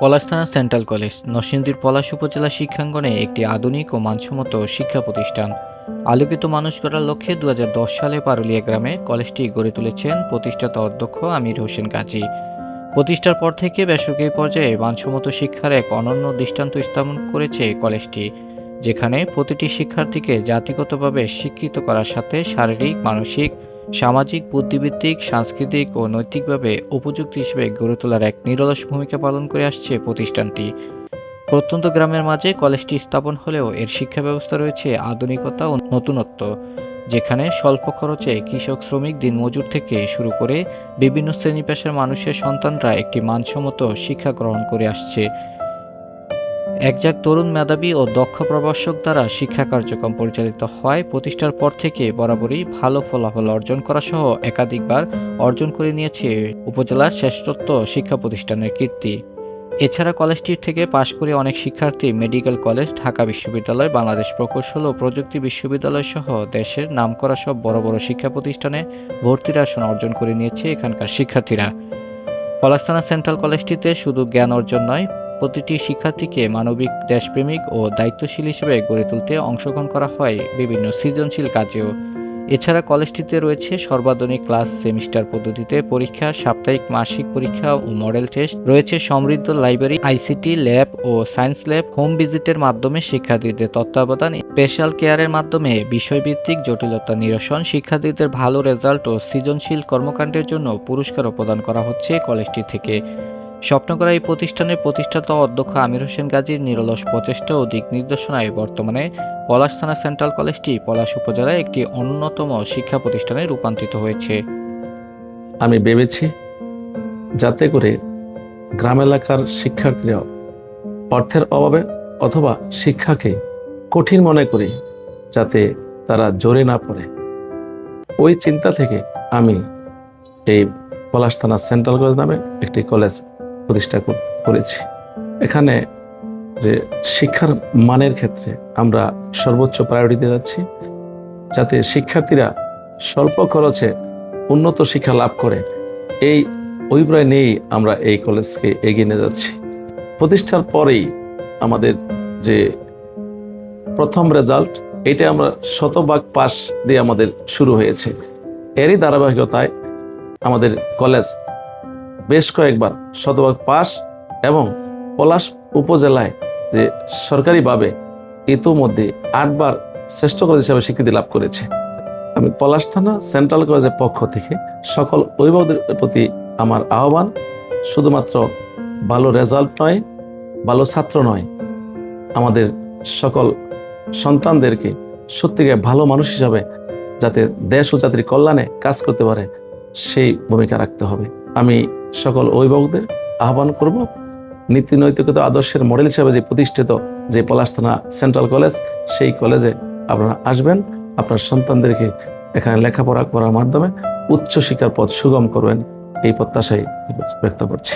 পলাশথানা central college, নরসিংদীর পলাশ উপজেলা শিক্ষাঙ্গনে একটি আধুনিক ও মানসম্মত শিক্ষা প্রতিষ্ঠান। আলোকিত মানুষ করার লক্ষ্যে দুহাজার দশ সালে পারুলিয়া গ্রামে কলেজটি গড়ে তুলেছেন প্রতিষ্ঠাতা অধ্যক্ষ আমির হোসেন গাজী। প্রতিষ্ঠার পর থেকে বেসরকারি পর্যায়ে মানসম্মত শিক্ষার এক অনন্য দৃষ্টান্ত স্থাপন করেছে কলেজটি, যেখানে প্রতিটি শিক্ষার্থীকে জাতিগতভাবে শিক্ষিত করার সাথে শারীরিক, মানসিক সামাজিক বুদ্ধিভিত্তিক সাংস্কৃতিক ও নৈতিকভাবে উপযুক্ত হিসেবে গড়ে তোলার এক নিরলস ভূমিকা পালন করে আসছে প্রতিষ্ঠানটি। প্রত্যন্ত গ্রামের মাঝে কলেজটি স্থাপন হলেও এর শিক্ষা ব্যবস্থা রয়েছে আধুনিকতা ও নতুনত্ব, যেখানে স্বল্প খরচে কৃষক, শ্রমিক দিনমজুর থেকে শুরু করে বিভিন্ন শ্রেণি পেশার মানুষের সন্তানরা একটি মানসম্মত শিক্ষা গ্রহণ করে আসছে। একজাক তরুণ মেধাবী ও দক্ষ প্রভাষক দ্বারা শিক্ষা কার্যক্রম পরিচালিত হয়। প্রতিষ্ঠার পর থেকে বরাবরই ভালো ফলাফল অর্জন করা সহ একাধিকবার অর্জন করে নিয়েছে উপজেলার শ্রেষ্ঠত্ব শিক্ষা প্রতিষ্ঠানের কীর্তি। এছাড়া কলেজটি থেকে পাশ করে অনেক শিক্ষার্থী মেডিকেল কলেজ, ঢাকা বিশ্ববিদ্যালয়, বাংলাদেশ প্রকৌশল ও প্রযুক্তি বিশ্ববিদ্যালয় সহ দেশের নামকরা সব বড় বড় শিক্ষা প্রতিষ্ঠানে ভর্তির আসন অর্জন করে নিয়েছে এখানকার শিক্ষার্থীরা। পলাস্তানা সেন্ট্রাল কলেজটিতে শুধু জ্ঞান অর্জন নয় প্রতিটি শিক্ষার্থীকে মানবিক, দেশপ্রেমিক ও দায়িত্বশীল হিসেবে গড়ে তুলতে অংশগ্রহণ করা হয় বিভিন্ন সৃজনশীল কাজেও। এছাড়া কলেজটিতে রয়েছে সর্বাধুনিক ক্লাস সেমিস্টার পদ্ধতিতে পরীক্ষা, সাপ্তাহিক মাসিক পরীক্ষা ও মডেল টেস্ট। রয়েছে সমৃদ্ধ লাইব্রেরি, আইসিটি, ল্যাব ও সায়েন্স ল্যাব। হোম ভিজিটের মাধ্যমে শিক্ষার্থীদের তত্ত্বাবধান, স্পেশাল কেয়ারের মাধ্যমে বিষয়ভিত্তিক জটিলতা নিরসন, শিক্ষার্থীদের ভালো রেজাল্ট ও সৃজনশীল কর্মকাণ্ডের জন্য পুরস্কারও প্রদান করা হচ্ছে কলেজটি থেকে। স্বপ্ন করা এই প্রতিষ্ঠানের প্রতিষ্ঠাতা অধ্যক্ষ আমির হোসেন গাজীর নিরলস প্রচেষ্টা ও দিক নির্দেশনায় বর্তমানে পলাশ থানা সেন্ট্রাল কলেজটি পলাশ উপজেলায় একটি অন্যতম শিক্ষা প্রতিষ্ঠানে রূপান্তরিত হয়েছে। আমি ভেবেছি যাতে করে গ্রাম এলাকার শিক্ষার্থীরা অর্থের অভাবে অথবা শিক্ষাকে কঠিন মনে করে যাতে তারা জোরে না পড়ে। ওই চিন্তা থেকে আমি এই পলাশ থানা সেন্ট্রাল কলেজ নামে একটি কলেজ প্রতিষ্ঠা করেছি। এখানে যে শিক্ষার মানের ক্ষেত্রে আমরা সর্বোচ্চ প্রায়োরিটি যাচ্ছি, যাতে শিক্ষার্থীরা স্বল্প খরচে উন্নত শিক্ষা লাভ করে, এই অভিপ্রায় নিয়েই আমরা এই কলেজকে এগিয়ে নিয়ে যাচ্ছি। প্রতিষ্ঠার পরেই আমাদের যে প্রথম রেজাল্ট এটা আমরা শতভাগ পাস দিয়ে আমাদের শুরু হয়েছে। এরই ধারাবাহিকতায় আমাদের কলেজ বেশ কয়েকবার শতভাগ পাস এবং পলাশ উপজেলায় যে সরকারিভাবে ইতোমধ্যে আটবার শ্রেষ্ঠ কলেজ হিসাবে স্বীকৃতি লাভ করেছে। আমি পলাশ থানা সেন্ট্রাল কলেজের পক্ষ থেকে সকল অভিভাবকদের প্রতি আমার আহ্বান, শুধুমাত্র ভালো রেজাল্ট নয়, ভালো ছাত্র নয়, আমাদের সকল সন্তানদেরকে সত্যিকে ভালো মানুষ হিসাবে যাতে দেশ ও জাতির কল্যাণে কাজ করতে পারে, সেই ভূমিকা রাখতে হবে। আমি সকল অভিভাবকদের আহ্বান করব। নীতি নৈতিকতা আদর্শের মডেল হিসাবে যে প্রতিষ্ঠিত যে পলাশ সেন্ট্রাল কলেজ, সেই কলেজে আপনারা আসবেন। আপনার সন্তানদেরকে এখানে লেখাপড়া করার মাধ্যমে উচ্চ শিক্ষার পথ সুগম করবেন, এই প্রত্যাশাই ব্যক্ত করছি।